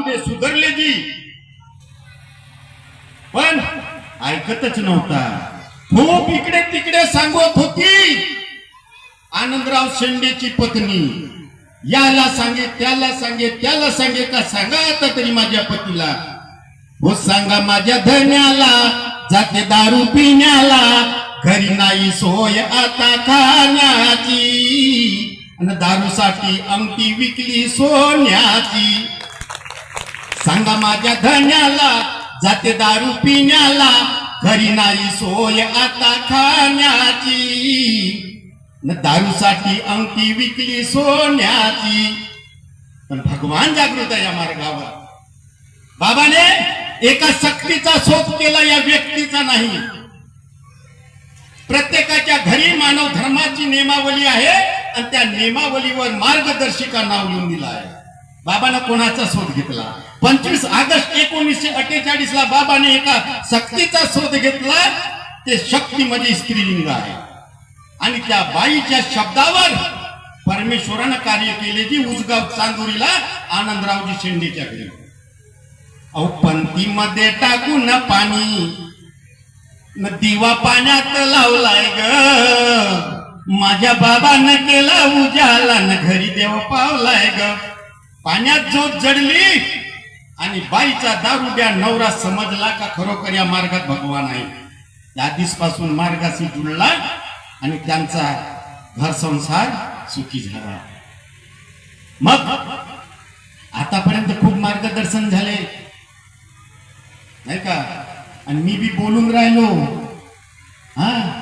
दे सुधरले जी पण ऐकतच नव्हता. खूप इकडे तिकडे सांगत होती. आनंदराव शेंडेची पत्नी याला सांगे त्याला सांगे त्याला सांगे का सांगा आता तरी माझ्या पतीला. हो सांगा माझ्या धन्याला जाते दारू पिण्याला. घरी नाही सोय आता खाण्याची. आणि दारूसाठी अंगठी विकली सोन्याची. सांगा माझ्या धन्याला जाते दारू पिण्याला. घरी नाही सोय आता खाण्याची. न दारूसाठी अंगठी विकली सोन्याची. पण भगवान जागृत आहे या मार्गावर. बाबाने एका सक्तीचा शोध केला या व्यक्तीचा नाही. प्रत्येकाच्या घरी मानव धर्माची नियमावली आहे आणि त्या नियमावलीवर मार्गदर्शिका नाव लिहून दिलं आहे. बाबानं कोणाचा शोध घेतला? पंचवीस ऑगस्ट एकोणीसशे अठ्ठेचाळीस ला बाबाने एका शक्तीचा शोध घेतला. ते शक्ती म्हणजे स्त्रीलिंग आहे. आणि त्या बाईच्या शब्दावर परमेश्वरानं कार्य केले जी उजगाव चांदुरीला आनंदरावजी शेंडेच्या घरी. अहो पंथीमध्ये टाकून पाणी न दिवा पाण्यात लावलाय ग. माझ्या बाबानं केला उजाला न घरी देव पावलाय ग. पाण्यात झोप जडली आणि बाईचा दारुड्या नवरा समजला का खरोखर या मार्गात भगवान आहे? त्या दिसपासून मार्गाशी जुळला आणि त्यांचा घर संसार सुखी झाला. मग आतापर्यंत खूप मार्गदर्शन झाले. नाही का? आणि मी बी बोलून राहिलो. हा?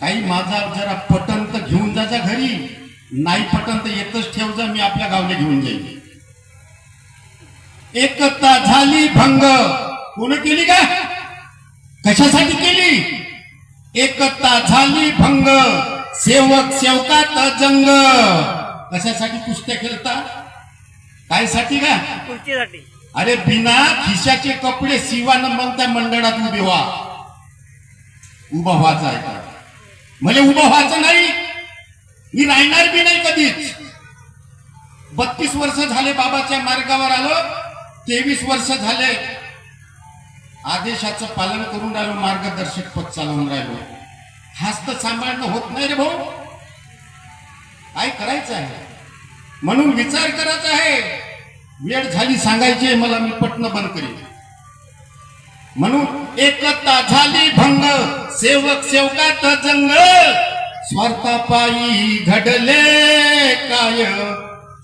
काही माझा जरा पटंत तर घेऊन जाचा घरी. नाही पटन तर येतच ठेव जा मी आपल्या गावला घेऊन जाईल एकता झाली भंग. कोण केली का? कशासाठी केली? एकता झाली भंग. सेवक सेवकात जंग. कशासाठी कुस्त्या खेळता? काय साठी का अरे बिना खिशाचे कपडे शिवानं मग त्या मंडळात उभे व्हा. उभा व्हायचा आहे का म्हणजे उभं व्हायचं नाही. मी राहणार बी नाही कधीच. बत्तीस वर्ष झाले बाबाच्या मार्गावर आलो तेवीस वर्ष झाले आदेशाचं पालन करून राहिलो मार्गदर्शक पद चालवून राहिलो. हाच तर सांभाळणं होत नाही रे भाऊ. काय करायचं आहे? म्हणून विचार करायचा आहे. वेळ झाली सांगायची मला मी पटणं बंद करीन. म्हणून एकता झाली भंग सेवक सेवकात जंगल. स्वार्थापायी घडले काय?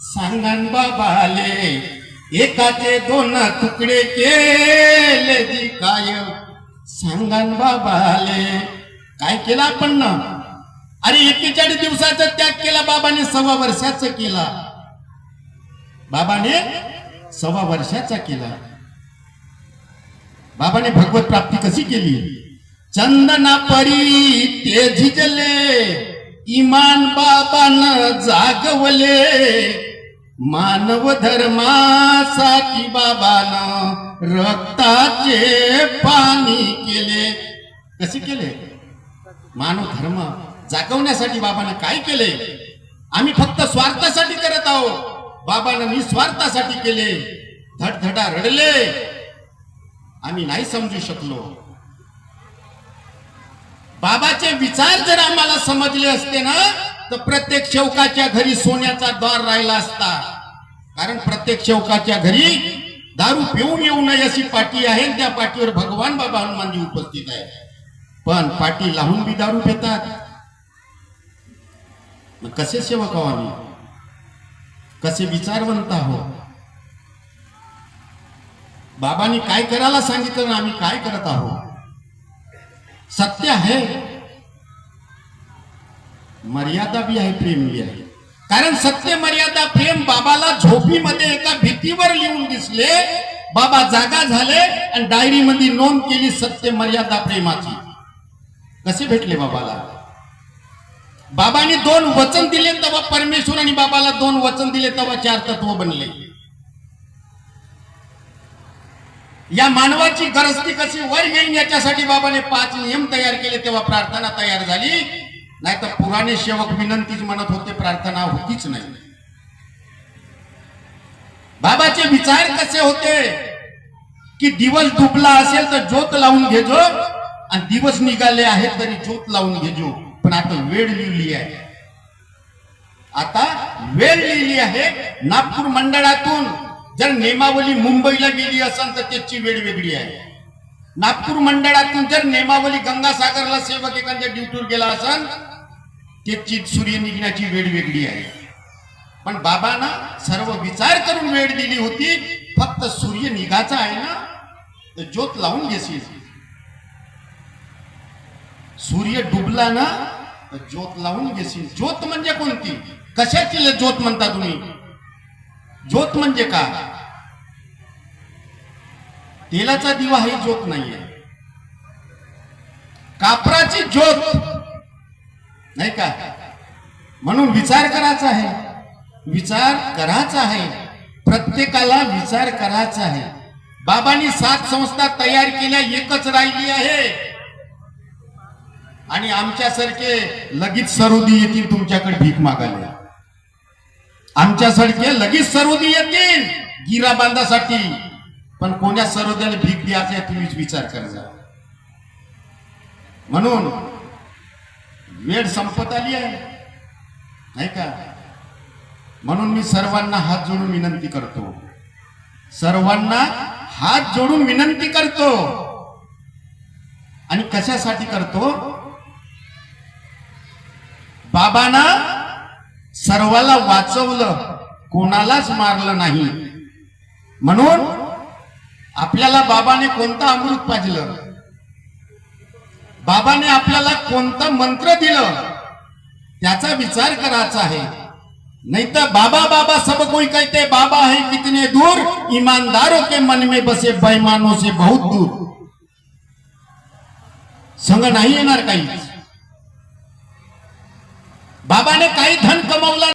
सांगन बाबाले एकाचे दोन तुकडे केले दी काय? सांगन बाबाले काय केलं आपण? ना अरे एकेचाळीस दिवसाचा त्याग केला बाबाने सव्वा वर्षाचा केला. बाबाने सव्वा वर्षाचा केला. बाबाने भगवत प्राप्ती कशी केली? चंदना परी ते झिजले इमान बाबान जागवले. मानव धर्मासाठी बाबानं रक्ताचे पाणी केले. कसे केले? मानव धर्म जागवण्यासाठी बाबानं काय केले? आम्ही फक्त स्वार्थासाठी करत आहोत. बाबानं निस्वार्थासाठी केले. धडधडा रडले. आम्ही नाही समजू शकलो. बाबाचे विचार जर आम्हाला समजले असते ना तर प्रत्येक शेवकाच्या घरी सोन्याचा द्वार राहिला असता. कारण प्रत्येक शेवकाच्या घरी दारू पिऊन येऊ नये अशी पाठी आहे त्या पाठीवर भगवान बाबा हनुमानजी उपस्थित आहे पण पाठी लावून बी दारू पितात. मग कसे सेवक आहो आम्ही? कसे विचारवंत आहोत बाबांनी काय करायला सांगितलं ना आम्ही काय करत आहोत? सत्य आहे मर्यादा बी आहे प्रेम भी आहे. कारण सत्य मर्यादा प्रेम बाबाला झोपीमध्ये एका भीतीवर लिहून दिसले. बाबा जागा झाले आणि डायरी मध्ये नोंद केली सत्य मर्यादा प्रेमाची. कसे भेटले बाबाला? बाबांनी दोन वचन दिले तेव्हा परमेश्वर आणि बाबाला दोन वचन दिले तेव्हा चार तत्व बनले. या मानवाची गरजती कशी वर येईल याच्यासाठी बाबाने पाच नियम तयार केले तेव्हा प्रार्थना तयार झाली. नाही तर पुराणे सेवक विनंतीच म्हणत होते प्रार्थना होतीच नाही. बाबाचे विचार कसे होते? की दिवस डुबला असेल तर ज्योत लावून घेजो आणि दिवस निघाले आहेत तरी ज्योत लावून घेजो. पण आता वेळ लिहिली आहे. आता वेळ लिहिली आहे नागपूर मंडळातून. जर नेमावली मुंबईला गेली असेल तर त्याची वेळ वेगळी आहे. नागपूर मंडळातून जर नेमावली गंगासागरला सेवक एखाद्या ड्युटीवर गेला असेल त्याची सूर्य निघण्याची वेळ वेगळी आहे. पण बाबांना सर्व विचार करून वेळ दिली होती फक्त सूर्य निघाचा आहे ना तर ज्योत लावून घेशील. सूर्य डुबला ना तर ज्योत लावून घेशील. ज्योत म्हणजे कोणती? कशाची ज्योत म्हणता तुम्ही? ज्योत म्हणजे का तेलाचा दिवा ही ज्योत नाहीये. कापराची ज्योत. नाही का? म्हणून विचार करायचा आहे. विचार करायचा आहे. प्रत्येकाला विचार करायचा आहे. बाबांनी सात संस्था तयार केल्या एकच राहिली आहे. आणि आमच्यासारखे लगेच सरोदी येतील तुमच्याकडे भीक मागायला. आमच्यासारखे लगेच सरोदी येतील गिरा बांधासाठी पण कोण्या सरोद्याला भीक द्यायचा आहे तुम्हीच विचार करा म्हणून वेळ संपत आली आहे. नाही का? म्हणून मी सर्वांना हात जोडून विनंती करतो. सर्वांना हात जोडून विनंती करतो. आणि कशासाठी करतो? बाबांना सर्वाला वाचवलं कोणालाच मारलं नाही. म्हणून आपल्याला बाबाने कोणतं अमृत पाजलं? बाबाने आपल्याला कोणतं मंत्र दिलं? त्याचा विचार करायचा आहे. नहीं तो बाबा बाबा सब कोई कहते बाबा है कितने दूर? ईमानदारों के मन में बसे बेईमानों से बहुत दूर। संग नाही येणार काही बाबाने काही धन कमवला